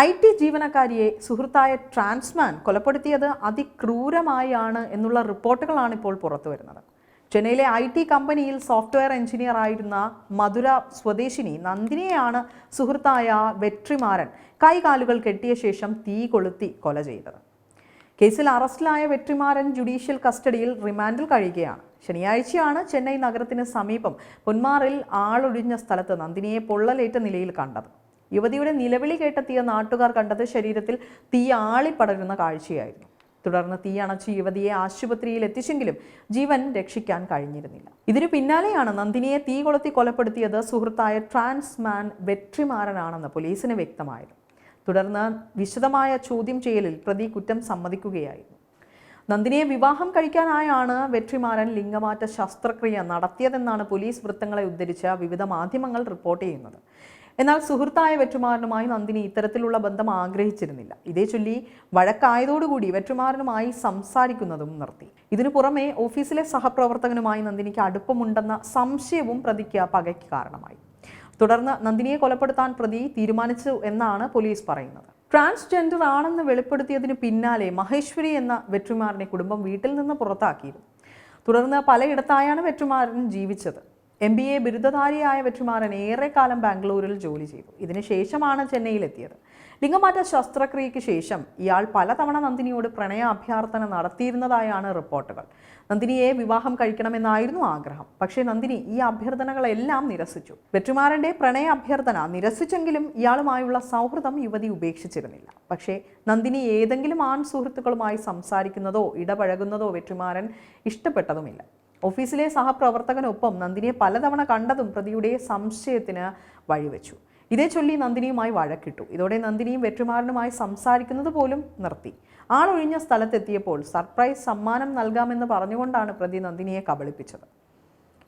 I T ജീവനക്കാരിയെ സുഹൃത്തായ ട്രാൻസ്മാൻ കൊലപ്പെടുത്തിയത് അതിക്രൂരമായാണ് എന്നുള്ള റിപ്പോർട്ടുകളാണ് ഇപ്പോൾ പുറത്തു വരുന്നത്. ചെന്നൈയിലെ ഐ ടി കമ്പനിയിൽ സോഫ്റ്റ്വെയർ എഞ്ചിനീയർ ആയിരുന്ന മധുര സ്വദേശിനി നന്ദിനിയെയാണ് സുഹൃത്തായ വെട്രിമാരൻ കൈകാലുകൾ കെട്ടിയ ശേഷം തീ കൊളുത്തി കൊല ചെയ്തത്. കേസിൽ അറസ്റ്റിലായ വെട്രിമാരൻ ജുഡീഷ്യൽ കസ്റ്റഡിയിൽ റിമാൻഡിൽ കഴിയുകയാണ്. ശനിയാഴ്ചയാണ് ചെന്നൈ നഗരത്തിന് സമീപം പൊന്മാറിൽ ആളൊഴിഞ്ഞ സ്ഥലത്ത് നന്ദിനിയെ പൊള്ളലേറ്റ നിലയിൽ കണ്ടത്. യുവതിയുടെ നിലവിളി കേട്ടെത്തിയ നാട്ടുകാർ കണ്ടത് ശരീരത്തിൽ തീ ആളിപ്പടരുന്ന കാഴ്ചയായിരുന്നു. തുടർന്ന് തീ അണച്ച് യുവതിയെ ആശുപത്രിയിൽ എത്തിച്ചെങ്കിലും ജീവൻ രക്ഷിക്കാൻ കഴിഞ്ഞിരുന്നില്ല. ഇതിനു പിന്നാലെയാണ് നന്ദിനിയെ തീ കൊളുത്തി കൊലപ്പെടുത്തിയത് സുഹൃത്തായ ട്രാൻസ്മാൻ വെട്രിമാരനാണെന്ന് പോലീസിന് വ്യക്തമായത്. തുടർന്ന് വിശദമായ ചോദ്യം ചെയ്യലിൽ പ്രതി കുറ്റം സമ്മതിക്കുകയായിരുന്നു. നന്ദിനിയെ വിവാഹം കഴിക്കാനായാണ് വെട്രിമാരൻ ലിംഗമാറ്റ ശസ്ത്രക്രിയ നടത്തിയതെന്നാണ് പോലീസ് വൃത്തങ്ങളെ ഉദ്ധരിച്ച വിവിധ മാധ്യമങ്ങൾ റിപ്പോർട്ട് ചെയ്യുന്നത്. എന്നാൽ സുഹൃത്തായ വെറ്റുമാറിനുമായി നന്ദിനി ഇത്തരത്തിലുള്ള ബന്ധം ആഗ്രഹിച്ചിരുന്നില്ല. ഇതേ ചൊല്ലി വഴക്കായതോടുകൂടി വെറ്റുമാറിനുമായി സംസാരിക്കുന്നതും നിർത്തി. ഇതിനു പുറമെ ഓഫീസിലെ സഹപ്രവർത്തകനുമായി നന്ദിനിക്ക് അടുപ്പമുണ്ടെന്ന സംശയവും പ്രതിക്ക് പകയ്ക്ക് കാരണമായി. തുടർന്ന് നന്ദിനിയെ കൊലപ്പെടുത്താൻ പ്രതി തീരുമാനിച്ചു എന്നാണ് പോലീസ് പറയുന്നത്. ട്രാൻസ്ജെൻഡർ ആണെന്ന് വെളിപ്പെടുത്തിയതിന് പിന്നാലെ മഹേശ്വരി എന്ന വെറ്റുമാറിനെ കുടുംബം വീട്ടിൽ നിന്ന് പുറത്താക്കിയിരുന്നു. തുടർന്ന് പലയിടത്തായാണ് വെറ്റുമാരൻ ജീവിച്ചത്. എം ബി എ ബിരുദധാരിയായ വെറ്റുമാരൻ ഏറെക്കാലം ബാംഗ്ലൂരിൽ ജോലി ചെയ്തു. ഇതിനുശേഷമാണ് ചെന്നൈയിലെത്തിയത്. ലിംഗമാറ്റ ശസ്ത്രക്രിയയ്ക്ക് ശേഷം ഇയാൾ പലതവണ നന്ദിനിയോട് പ്രണയ അഭ്യർത്ഥന നടത്തിയിരുന്നതായാണ് റിപ്പോർട്ടുകൾ. നന്ദിനിയെ വിവാഹം കഴിക്കണമെന്നായിരുന്നു ആഗ്രഹം. പക്ഷേ നന്ദിനി ഈ അഭ്യർത്ഥനകളെല്ലാം നിരസിച്ചു. വെറ്റുമാരന്റെ പ്രണയ അഭ്യർത്ഥന നിരസിച്ചെങ്കിലും ഇയാളുമായുള്ള സൗഹൃദം യുവതി ഉപേക്ഷിച്ചിരുന്നില്ല. പക്ഷേ നന്ദിനി ഏതെങ്കിലും ആൺ സുഹൃത്തുക്കളുമായി സംസാരിക്കുന്നതോ ഇടപഴകുന്നതോ വെറ്റുമാരൻ ഇഷ്ടപ്പെട്ടതുമില്ല. ഓഫീസിലെ സഹപ്രവർത്തകനൊപ്പം നന്ദിനിയെ പലതവണ കണ്ടതും പ്രതിയുടെ സംശയത്തിന് വഴിവെച്ചു. ഇതേ ചൊല്ലി നന്ദിനിയുമായി വഴക്കിട്ടു. ഇതോടെ നന്ദിനിയും വെറ്റുമാരനുമായി സംസാരിക്കുന്നത് പോലും നിർത്തി. ആളൊഴിഞ്ഞ സ്ഥലത്തെത്തിയപ്പോൾ സർപ്രൈസ് സമ്മാനം നൽകാമെന്ന് പറഞ്ഞുകൊണ്ടാണ് പ്രതി നന്ദിനിയെ കബളിപ്പിച്ചത്.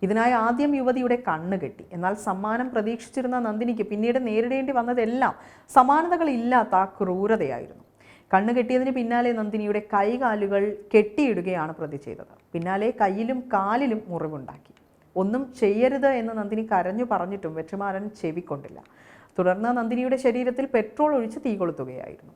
ഇതിനായി ആദ്യം യുവതിയുടെ കണ്ണ് കെട്ടി. എന്നാൽ സമ്മാനം പ്രതീക്ഷിച്ചിരുന്ന നന്ദിനിക്ക് പിന്നീട് നേരിടേണ്ടി വന്നതെല്ലാം സമാനതകളില്ലാത്ത ക്രൂരതയായിരുന്നു. കണ്ണ് കെട്ടിയതിന് പിന്നാലെ നന്ദിനിയുടെ കൈകാലുകൾ കെട്ടിയിടുകയാണ് പ്രതി ചെയ്തത്. പിന്നാലെ കയ്യിലും കാലിലും മുറിവുണ്ടാക്കി. ഒന്നും ചെയ്യരുത് എന്ന് നന്ദിനി കരഞ്ഞു പറഞ്ഞിട്ടും വെറ്റുമാരൻ ചെവിക്കൊണ്ടില്ല. തുടർന്ന് നന്ദിനിയുടെ ശരീരത്തിൽ പെട്രോൾ ഒഴിച്ച് തീ കൊളുത്തുകയായിരുന്നു.